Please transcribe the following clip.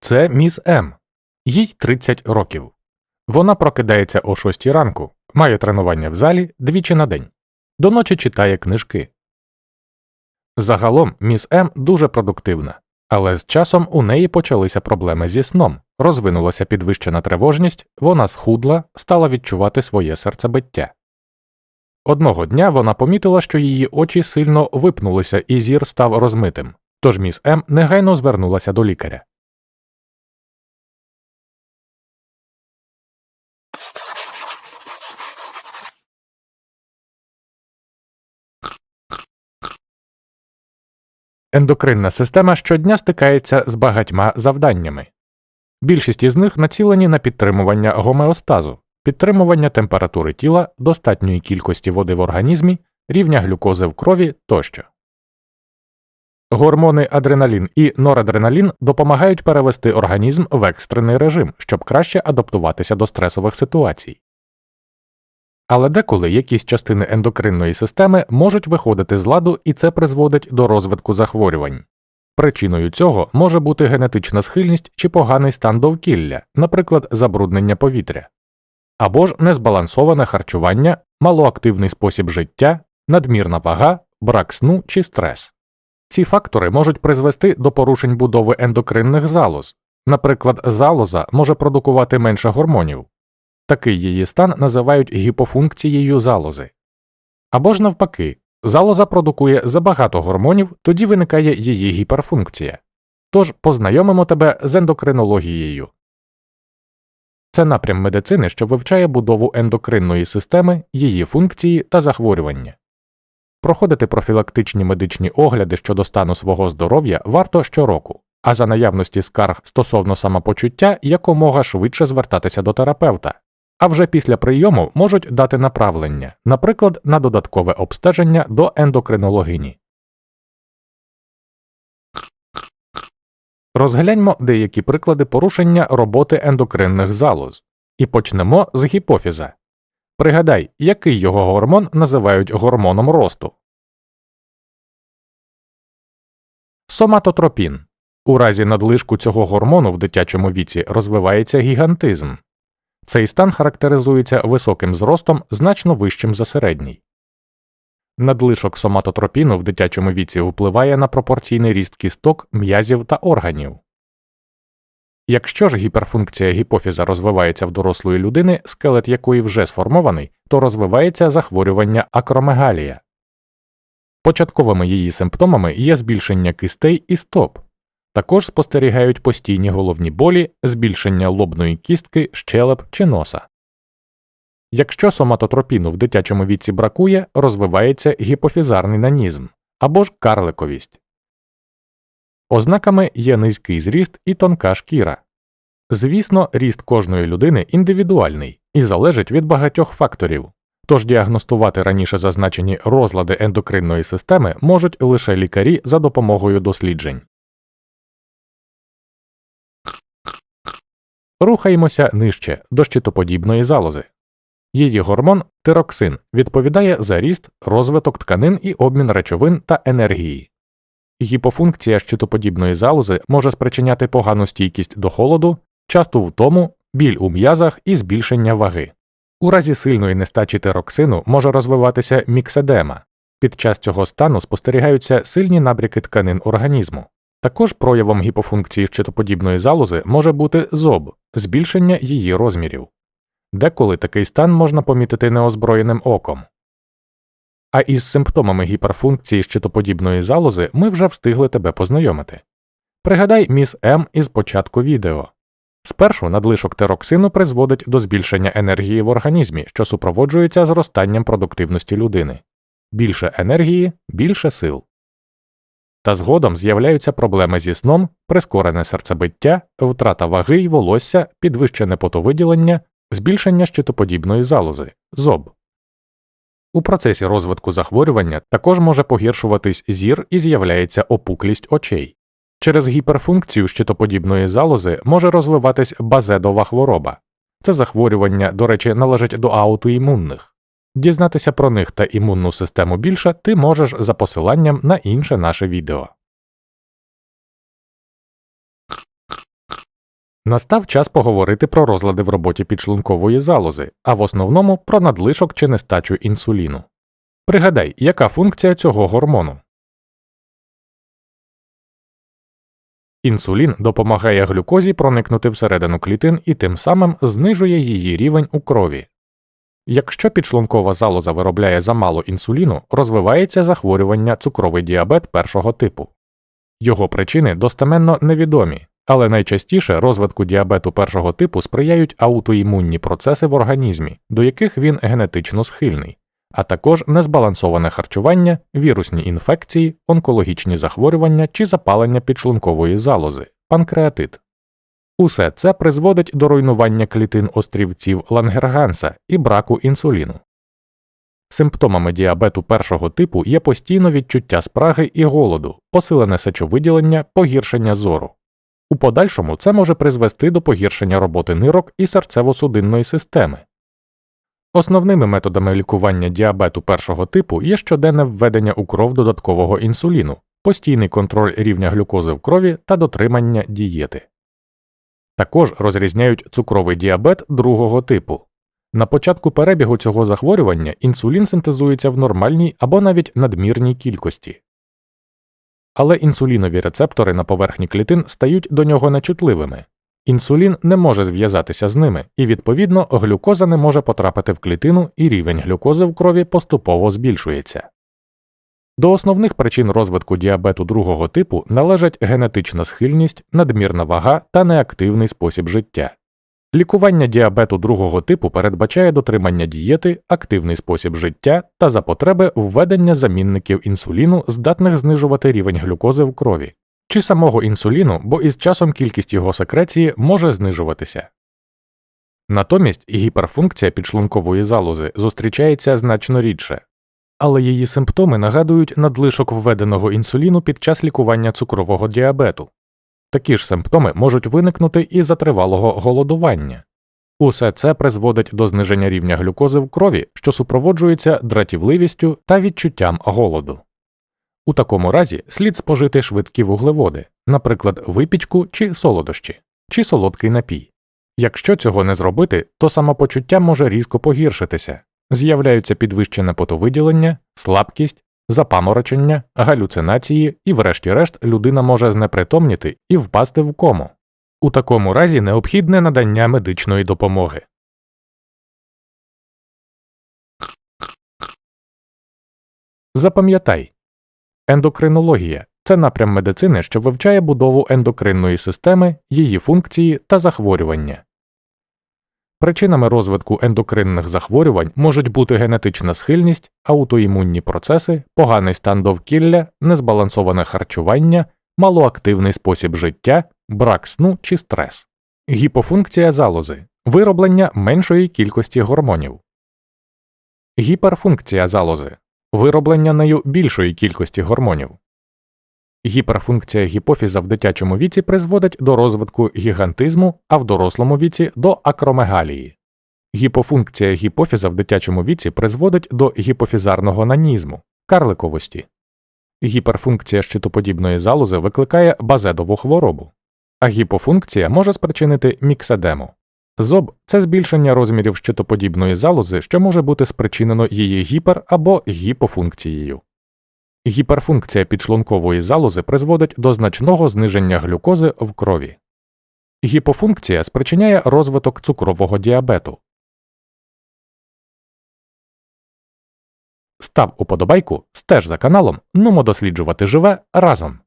Це міс М. Їй 30 років. Вона прокидається о 6 ранку, має тренування в залі двічі на день. До ночі читає книжки. Загалом міс М дуже продуктивна, але з часом у неї почалися проблеми зі сном, розвинулася підвищена тривожність, вона схудла, стала відчувати своє серцебиття. Одного дня вона помітила, що її очі сильно випнулися і зір став розмитим, тож міс М негайно звернулася до лікаря. Ендокринна система щодня стикається з багатьма завданнями. Більшість із них націлені на підтримування гомеостазу, підтримування температури тіла, достатньої кількості води в організмі, рівня глюкози в крові тощо. Гормони адреналін і норадреналін допомагають перевести організм в екстрений режим, щоб краще адаптуватися до стресових ситуацій. Але деколи якісь частини ендокринної системи можуть виходити з ладу, і це призводить до розвитку захворювань. Причиною цього може бути генетична схильність чи поганий стан довкілля, наприклад, забруднення повітря, або ж незбалансоване харчування, малоактивний спосіб життя, надмірна вага, брак сну чи стрес. Ці фактори можуть призвести до порушень будови ендокринних залоз. Наприклад, залоза може продукувати менше гормонів, Такий її стан називають гіпофункцією залози. Або ж навпаки, залоза продукує забагато гормонів, тоді виникає її гіперфункція. Тож познайомимо тебе з ендокринологією. Це напрям медицини, що вивчає будову ендокринної системи, її функції та захворювання. Проходити профілактичні медичні огляди щодо стану свого здоров'я варто щороку, а за наявності скарг стосовно самопочуття якомога швидше звертатися до терапевта, а вже після прийому можуть дати направлення, наприклад, на додаткове обстеження до ендокринологині. Розгляньмо деякі приклади порушення роботи ендокринних залоз і почнемо з гіпофіза. Пригадай, який його гормон називають гормоном росту. Соматотропін. У разі надлишку цього гормону в дитячому віці розвивається гігантизм. Цей стан характеризується високим зростом значно вищим за середній. Надлишок соматотропіну в дитячому віці впливає на пропорційний ріст кісток, м'язів та органів. Якщо ж гіперфункція гіпофіза розвивається в дорослої людини, скелет якої вже сформований, то розвивається захворювання акромегалія. Початковими її симптомами є збільшення кистей і стоп, також спостерігають постійні головні болі, збільшення лобної кістки, щелеп чи носа. Якщо соматотропіну в дитячому віці бракує, розвивається гіпофізарний нанізм або ж карликовість. Ознаками є низький зріст і тонка шкіра. Звісно, ріст кожної людини індивідуальний і залежить від багатьох факторів, тож діагностувати раніше зазначені розлади ендокринної системи можуть лише лікарі за допомогою досліджень. Рухаємося нижче до щитоподібної залози. Її гормон тироксин відповідає за ріст, розвиток тканин і обмін речовин та енергії. Гіпофункція щитоподібної залози може спричиняти погану стійкість до холоду, часту втому, біль у м'язах і збільшення ваги. У разі сильної нестачі тироксину може розвиватися мікседема. Під час цього стану спостерігаються сильні набряки тканин організму. Також проявом гіпофункції щитоподібної залози може бути зоб, збільшення її розмірів. Деколи такий стан можна помітити неозброєним оком. А із симптомами гіперфункції щитоподібної залози ми вже встигли тебе познайомити. Пригадай міс М із початку відео. Спершу надлишок тероксину призводить до збільшення енергії в організмі, що супроводжується зростанням продуктивності людини. Більше енергії, більше сил. Та згодом з'являються проблеми зі сном, прискорене серцебиття, втрата ваги й волосся, підвищене потовиділення, збільшення щитоподібної залози зоб. У процесі розвитку захворювання також може погіршуватись зір і з'являється опуклість очей. Через гіперфункцію щитоподібної залози може розвиватись базедова хвороба. Це захворювання, до речі, належить до аутоімунних. Дізнатися про них та імунну систему більше ти можеш за посиланням на інше наше відео. Настав час поговорити про розлади в роботі підшлункової залози, а в основному про надлишок чи нестачу інсуліну. Пригадай, яка функція цього гормону? Інсулін допомагає глюкозі проникнути всередину клітин і тим самим знижує її рівень у крові. Якщо підшлункова залоза виробляє замало інсуліну, розвивається захворювання цукровий діабет першого типу. Його причини достеменно невідомі, але найчастіше розвитку діабету першого типу сприяють аутоімунні процеси в організмі, до яких він генетично схильний, а також незбалансоване харчування, вірусні інфекції, онкологічні захворювання чи запалення підшлункової залози, панкреатит. Усе це призводить до руйнування клітин острівців Лангерганса і браку інсуліну. Симптомами діабету першого типу є постійно відчуття спраги і голоду, посилене сечовиділення, погіршення зору. У подальшому це може призвести до погіршення роботи нирок і серцево-судинної системи. Основними методами лікування діабету першого типу є щоденне введення у кров додаткового інсуліну, постійний контроль рівня глюкози в крові та дотримання дієти. Також розрізняють цукровий діабет другого типу. На початку перебігу цього захворювання інсулін синтезується в нормальній або навіть надмірній кількості. Але інсулінові рецептори на поверхні клітин стають до нього нечутливими. Інсулін не може зв'язатися з ними, і, відповідно, глюкоза не може потрапити в клітину, і рівень глюкози в крові поступово збільшується. До основних причин розвитку діабету другого типу належать генетична схильність, надмірна вага та неактивний спосіб життя. Лікування діабету другого типу передбачає дотримання дієти, активний спосіб життя та за потреби введення замінників інсуліну, здатних знижувати рівень глюкози в крові, чи самого інсуліну, бо із часом кількість його секреції може знижуватися. Натомість гіперфункція підшлункової залози зустрічається значно рідше, але її симптоми нагадують надлишок введеного інсуліну під час лікування цукрового діабету. Такі ж симптоми можуть виникнути і за тривалого голодування. Усе це призводить до зниження рівня глюкози в крові, що супроводжується дратівливістю та відчуттям голоду. У такому разі слід спожити швидкі вуглеводи, наприклад, випічку чи солодощі, чи солодкий напій. Якщо цього не зробити, то самопочуття може різко погіршитися, з'являються підвищене потовиділення, слабкість, запаморочення, галюцинації, і, врешті-решт, людина може знепритомніти і впасти в кому. У такому разі необхідне надання медичної допомоги. Запам'ятай ендокринологія це напрям медицини, що вивчає будову ендокринної системи, її функції та захворювання. Причинами розвитку ендокринних захворювань можуть бути генетична схильність, аутоімунні процеси, поганий стан довкілля, незбалансоване харчування, малоактивний спосіб життя, брак сну чи стрес, гіпофункція залози, вироблення меншої кількості гормонів, гіперфункція залози, вироблення нею більшої кількості гормонів. Гіперфункція гіпофіза в дитячому віці призводить до розвитку гігантизму, а в дорослому віці до акромегалії. Гіпофункція гіпофіза в дитячому віці призводить до гіпофізарного нанізму, карликовості. Гіперфункція щитоподібної залози викликає базедову хворобу, а гіпофункція може спричинити мікседему. Зоб це збільшення розмірів щитоподібної залози, що може бути спричинено її гіпер або гіпофункцією. Гіперфункція підшлункової залози призводить до значного зниження глюкози в крові. Гіпофункція спричиняє розвиток цукрового діабету. Став уподобайку, стеж за каналом, нумо досліджувати живе разом.